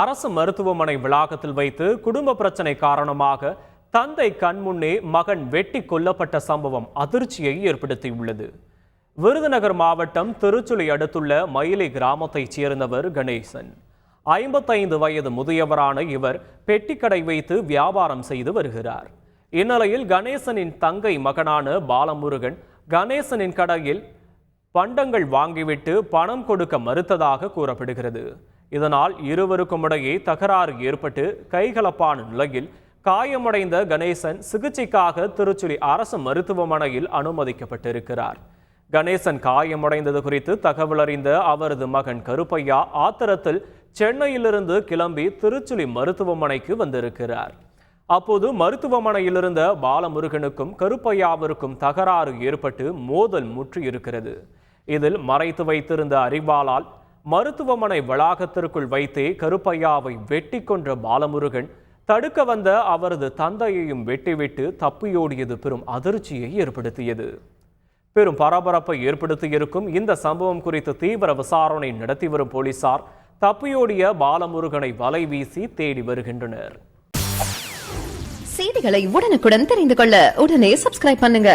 அரசு மருத்துவமனை வளாகத்தில் வைத்து குடும்ப பிரச்சனை காரணமாக தந்தை கண்முன்னே மகன் வெட்டி கொல்லப்பட்ட சம்பவம் அதிர்ச்சியை ஏற்படுத்தியுள்ளது. விருதுநகர் மாவட்டம் திருச்சுளி அடுத்துள்ள மயிலை கிராமத்தைச் சேர்ந்தவர் கணேசன். ஐம்பத்தைந்து வயது முதியவரான இவர் பெட்டிக்கடை வைத்து வியாபாரம் செய்து வருகிறார். இந்நிலையில் கணேசனின் தங்கை மகனான பாலமுருகன் கணேசனின் கடையில் பண்டங்கள் வாங்கிவிட்டு பணம் கொடுக்க மறுத்ததாக கூறப்படுகிறது. இதனால் இருவருக்கும் இடையே தகராறு ஏற்பட்டு கைகலப்பான நிலையில் காயமடைந்த கணேசன் சிகிச்சைக்காக திருச்சுழி அரசு மருத்துவமனையில் அனுமதிக்கப்பட்டிருக்கிறார். கணேசன் காயமடைந்தது குறித்து தகவல் அறிந்த அவரது மகன் கருப்பையா ஆத்திரத்தில் சென்னையிலிருந்து கிளம்பி திருச்சுழி மருத்துவமனைக்கு வந்திருக்கிறார். அப்போது மருத்துவமனையில் இருந்த பாலமுருகனுக்கும் கருப்பையாவிற்கும் தகராறு ஏற்பட்டு மோதல் முற்றியிருக்கிறது. இதில் மறைத்து வைத்திருந்த அறிவாளால் மருத்துவமனை வளாகத்திற்குள் வைத்தே கருப்பையாவை வெட்டி கொன்ற பாலமுருகன் தடுக்க வந்த அவரது தந்தையையும் வெட்டிவிட்டு தப்பியோடியது பெரும் அதிர்ச்சியை ஏற்படுத்தியது. பெரும் பரபரப்பை ஏற்படுத்தியிருக்கும் இந்த சம்பவம் குறித்து தீவிர விசாரணை நடத்தி வரும் போலீசார் தப்பியோடிய பாலமுருகனை வலை வீசி தேடி வருகின்றனர். செய்திகளை உடனுக்குடன் தெரிந்து கொள்ள உடனே சப்ஸ்கிரைப் பண்ணுங்க.